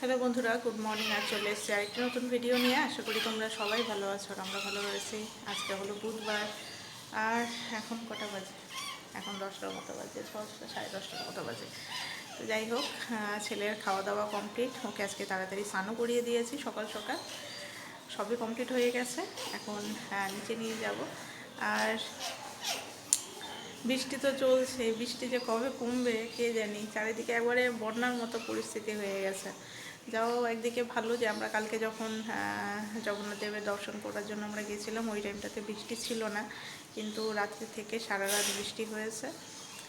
Hello বন্ধুরা, good morning. আর চলে এসেছি আরেকটি নতুন ভিডিও নিয়ে। আশা করি তোমরা সবাই ভালো আছো আর আমরা ভালো রয়েছি। আজকে হলো বুধবার। আর এখন কটা বাজে? এখন দশটার মতো বাজে, দশটা, সাড়ে দশটার মতো বাজে। তো যাই হোক ছেলের খাওয়া দাওয়া কমপ্লিট ওকে আজকে তাড়াতাড়ি স্নানও করিয়ে দিয়েছি সকাল সকাল। সবই কমপ্লিট হয়ে গেছে। এখন নিচে নিয়ে যাব। আর বৃষ্টি তো চলছে। বৃষ্টি যে কবে কমবে, কে জানি? চারিদিকে একবারে বন্যার মতো পরিস্থিতি হয়ে গেছে। যাও একদিকে ভালো যে আমরা কালকে যখন জগন্নাথ দেবের দর্শন করার জন্য আমরা গিয়েছিলাম, ওই টাইমটাতে বৃষ্টি ছিল না। কিন্তু রাত্রি থেকে সারা রাত বৃষ্টি হয়েছে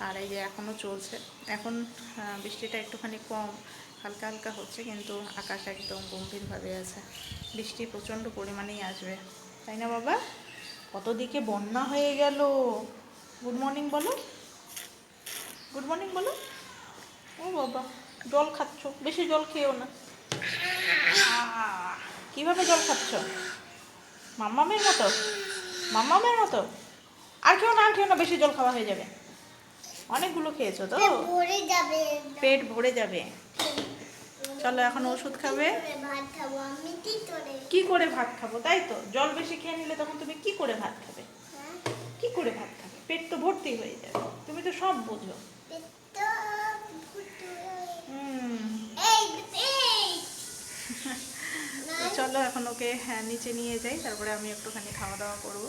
আর এই যে এখনও চলছে। এখন বৃষ্টিটা একটুখানি কম, হালকা হালকা হচ্ছে কিন্তু আকাশ একদম গম্ভীরভাবে আছে। বৃষ্টি প্রচণ্ড পরিমাণেই আসবে। তাই না বাবা? কত দিকে বন্যা হয়ে গেল। গুড মর্নিং বলো। গুড মর্নিং বলো। ও বাবা, জল খাচ্ছ, বেশি জল খেয়েও না। কীভাবে জল খাচ্ছ? মাম্মামের মতো? মাম্মামের মতো? আর খেও না আর খেও না বেশি জল খাওয়া হয়ে যাবে। অনেকগুলো খেয়েছো তো? পেট ভরে যাবে। চলো এখন ওষুধ খাবে। ভাত খাব? কি করে ভাত খাব? তাই তো জল বেশি খেয়ে নিলে তখন তুমি কি করে ভাত খাবে? হ্যাঁ? কি করে ভাত খাবে? পেট তো ভর্তি হয়ে যাবে। তুমি তো সব বোঝো পেটটা ফুটো। হুম এই এই তো চলো এখন ওকে হ্যাঁ নিচে নিয়ে যাই তারপরে আমি একটুখানি খাওয়া দাওয়া করব।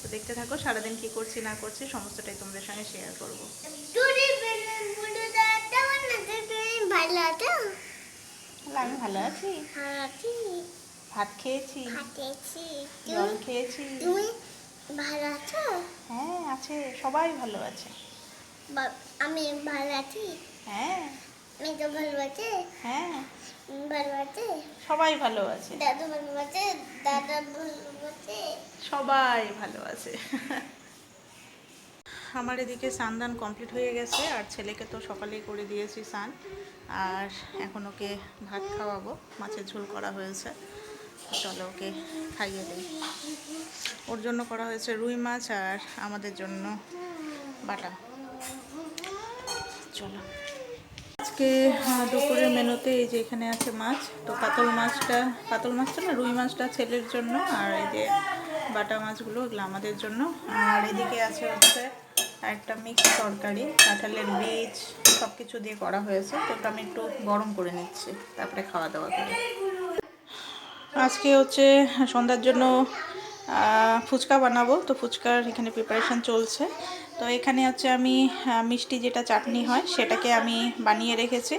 তো দেখতে থাকো সারাদিন কি করছি না করছি সমস্তটাই তোমাদের সঙ্গে শেয়ার করব। আমি ভালো আছি। হ্যাঁ ভাত খেয়েছি। জল খেয়েছি। ভালো আছো? হ্যাঁ আছে সবাই ভালো আছে। আমি ভালো আছি? হ্যাঁ। আমি তো ভালো আছে? হ্যাঁ। সবাই ভালো আছে দাদু ভালো আছে দাদা ভালো আছে সবাই ভালো আছে আমার এদিকে স্নান কমপ্লিট হয়ে গেছে আর ছেলেকে তো সকালেই করে দিয়েছি স্নান। আর এখন ওকে ভাত খাওয়াবো মাছের ঝোল করা হয়েছে। চলো ওকে খাইয়ে দিই। ওর জন্য করা হয়েছে রুই মাছ আর আমাদের জন্য বাটা। চলো। আজকে দুপুরের মেনুতে এই যে এখানে আছে মাছ। তো পাতল মাছটা পাতল মাছটা না, রুই মাছটা ছেলের জন্য, আর এই যে বাটা মাছগুলো ওগুলো আমাদের জন্য। আর এদিকে আছে হচ্ছে একটা মিক্স তরকারি, কাঁঠালের বীজ সব কিছু দিয়ে করা হয়েছে। তো আমি একটু গরম করে নিচ্ছি, তারপরে খাওয়া দাওয়া করি। আজকে হচ্ছে সন্ধ্যার জন্য ফুচকা বানাবো। তো ফুচকার এখানে প্রিপারেশন চলছে। তো এখানে হচ্ছে আমি মিষ্টি যেটা চাটনি হয় সেটাকে আমি বানিয়ে রেখেছি।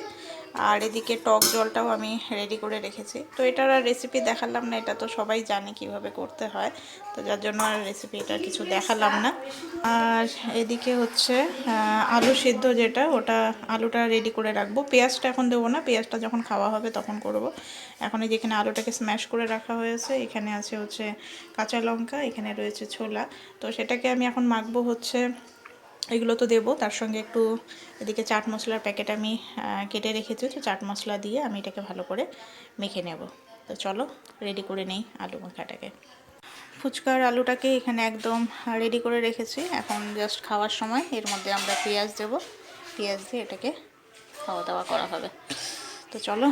আর এদিকে টক জলটাও আমি রেডি করে রেখেছি। তো এটার আর রেসিপি দেখালাম না, এটা তো সবাই জানে কীভাবে করতে হয়। তো যার জন্য আর রেসিপি এটা কিছু দেখালাম না। আর এদিকে হচ্ছে আলু সিদ্ধ যেটা, ওটা আলুটা রেডি করে রাখব। পেঁয়াজটা এখন দেবো না, পেঁয়াজটা যখন খাওয়া হবে তখন করব। এখন এই যেখানে আলুটাকে স্ম্যাশ করে রাখা হয়েছে, এখানে আছে হচ্ছে কাঁচা লঙ্কা, এখানে রয়েছে ছোলা। তো সেটাকে আমি এখন মাখবো হচ্ছে এগুলো তো দেবো। তার সঙ্গে একটু এদিকে চাট মশলার প্যাকেট আমি কেটে রেখেছি তো চাট মশলা দিয়ে আমি এটাকে ভালো করে মেখে নেব। তো চলো রেডি করে নেই আলু মাখাটাকে। ফুচকার আলুটাকে এখানে একদম রেডি করে রেখেছি। এখন জাস্ট খাওয়ার সময়। এর মধ্যে আমরা পেঁয়াজ দেব। পেঁয়াজ দিয়ে এটাকে খাওয়া দাওয়া করা হবে। তো চলো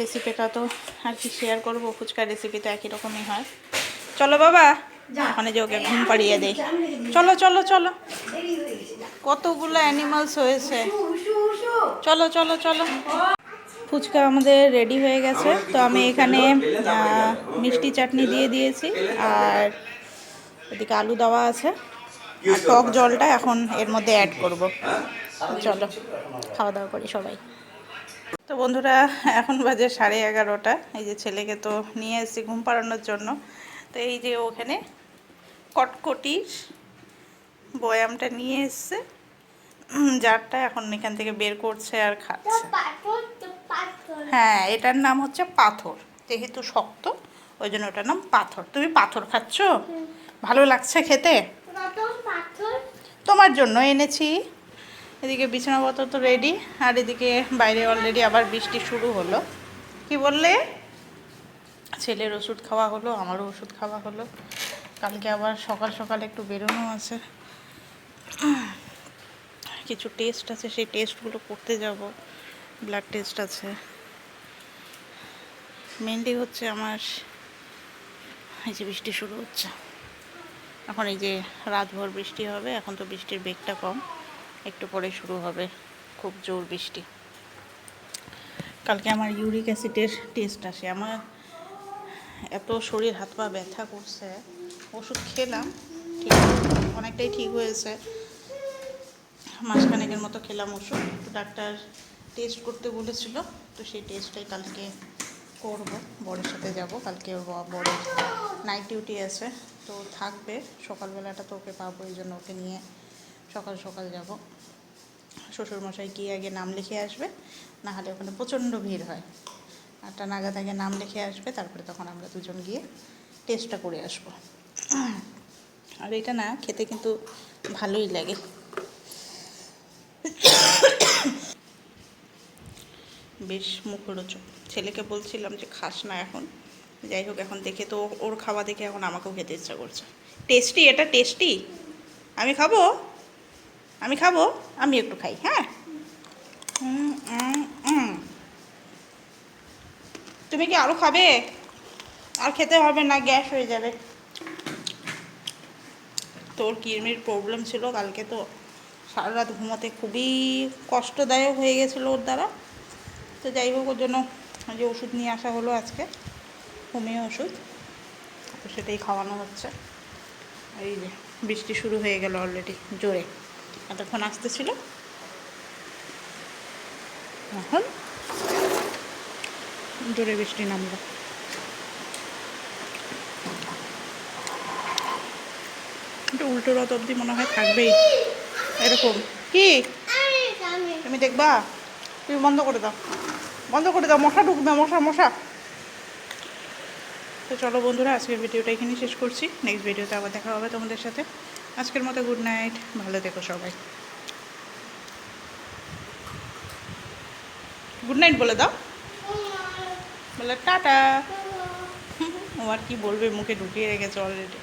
রেসিপিটা তো আর কি শেয়ার করব। ফুচকার রেসিপি তো একই রকমই হয়। চলো বাবা! ওখানে যে ওকে ঘুম পাড়িয়ে দেয় চলো চলো চলো। কতগুলো অ্যানিমালস হয়েছে? চলো চলো চলো। ফুচকা আমাদের রেডি হয়ে গেছে। তো আমি এখানে মিষ্টি চাটনি দিয়ে দিয়েছি। আর এদিকে আলু দেওয়া আছে। আর টক জলটা এখন এর মধ্যে অ্যাড করব। চলো খাওয়া দাওয়া করি সবাই। তো বন্ধুরা এখন বাজে সাড়ে এগারোটা। এই যে ছেলেকে তো নিয়ে এসেছি ঘুম পাড়ানোর জন্য। তো এই যে ওখানে কটকটির বয়ামটা নিয়ে এসছে। জারটা এখন এখান থেকে বের করছে আর খাচ্ছে। হ্যাঁ এটার নাম হচ্ছে পাথর যেহেতু শক্ত ওই জন্য ওটার নাম পাথর। তুমি পাথর খাচ্ছ? ভালো লাগছে খেতে? তোমার জন্য এনেছি। এদিকে বিছানাপত্র তো রেডি আর এদিকে বাইরে অলরেডি আবার বৃষ্টি শুরু হলো। কি বললে? ছেলের ওষুধ খাওয়া হলো, আমারও ওষুধ খাওয়া হলো। কালকে আবার সকাল সকাল একটু বেরোনো আছে। কিছু টেস্ট আছে, সেই টেস্টগুলো করতে যাব। ব্লাড টেস্ট আছে। মেনলি হচ্ছে আমার, এই যে বৃষ্টি শুরু হচ্ছে। এখন এই যে রাতভর বৃষ্টি হবে, এখন তো বৃষ্টির বেগটা কম। একটু পরে শুরু হবে, খুব জোর বৃষ্টি। কালকে আমার ইউরিক অ্যাসিডের টেস্ট আসে। আমার এত শরীর হাত পা ব্যথা করছে, ওষুধ খেলাম ঠিক অনেকটাই ঠিক হয়েছে। মাসখানেকের মতো খেলাম ওষুধ তো ডাক্তার টেস্ট করতে বলেছিল, তো সেই টেস্টটাই কালকে করব বড়ের সাথে যাব, কালকে বড়ের নাইট ডিউটি আছে, তো থাকবে, সকালবেলাটা তো ওকে পাবো, এই জন্য ওকে নিয়ে সকাল সকাল যাব। শ্বশুরমশাই গিয়ে আগে নাম লিখে আসবে না হলে ওখানে প্রচণ্ড ভিড় হয়। আটটা নাগাদ আগে নাম লিখে আসবে, তারপরে তখন আমরা দুজন গিয়ে টেস্টটা করে আসব। আর এটা না, খেতে কিন্তু ভালোই লাগে। বেশ মুখরোচক। ছেলেকে বলছিলাম যে, খাস না এখন। যাই হোক, এখন দেখে তো ওর খাওয়া দেখে এখন আমাকেও খেতে ইচ্ছা করছে। টেস্টি এটা টেস্টি আমি খাব? আমি খাব? আমি একটু খাই হ্যাঁ? তুমি কি আরও খাবে? আর খেতে হবে না, গ্যাস হয়ে যাবে। তোর কিডনির প্রবলেম ছিল কালকে তো। সারা রাত ঘুমোতে খুবই কষ্টদায়ক হয়ে গেছিল ওর দ্বারা। তো যাই হোক, ওর জন্য যে ওষুধ নিয়ে আসা হলো আজকে, হোমিও ওষুধ। তো সেটাই খাওয়ানো হচ্ছে। এই যে, বৃষ্টি শুরু হয়ে গেল অলরেডি জোরে। এতক্ষণ আসতেছিল। এখন জোরে বৃষ্টি নামলো। একটু উল্টো রথ অবধি মনে হয় থাকবেই। এরকম। কি? তুমি দেখবা? তুমি বন্ধ করে দাও। বন্ধ করে দাও। মশা ঢুকবে, মশা মশা। তো চলো বন্ধুরা, আজকের ভিডিওটা এখানেই শেষ করছি। নেক্সট ভিডিওতে আবার দেখা হবে তোমাদের সাথে। আজকের মতো গুড নাইট ভালো থেকো সবাই। গুড নাইট বলে দাও। বলে টাটা। ও আর কি বলবে মুখে ঢুকিয়ে রেখেছে অলরেডি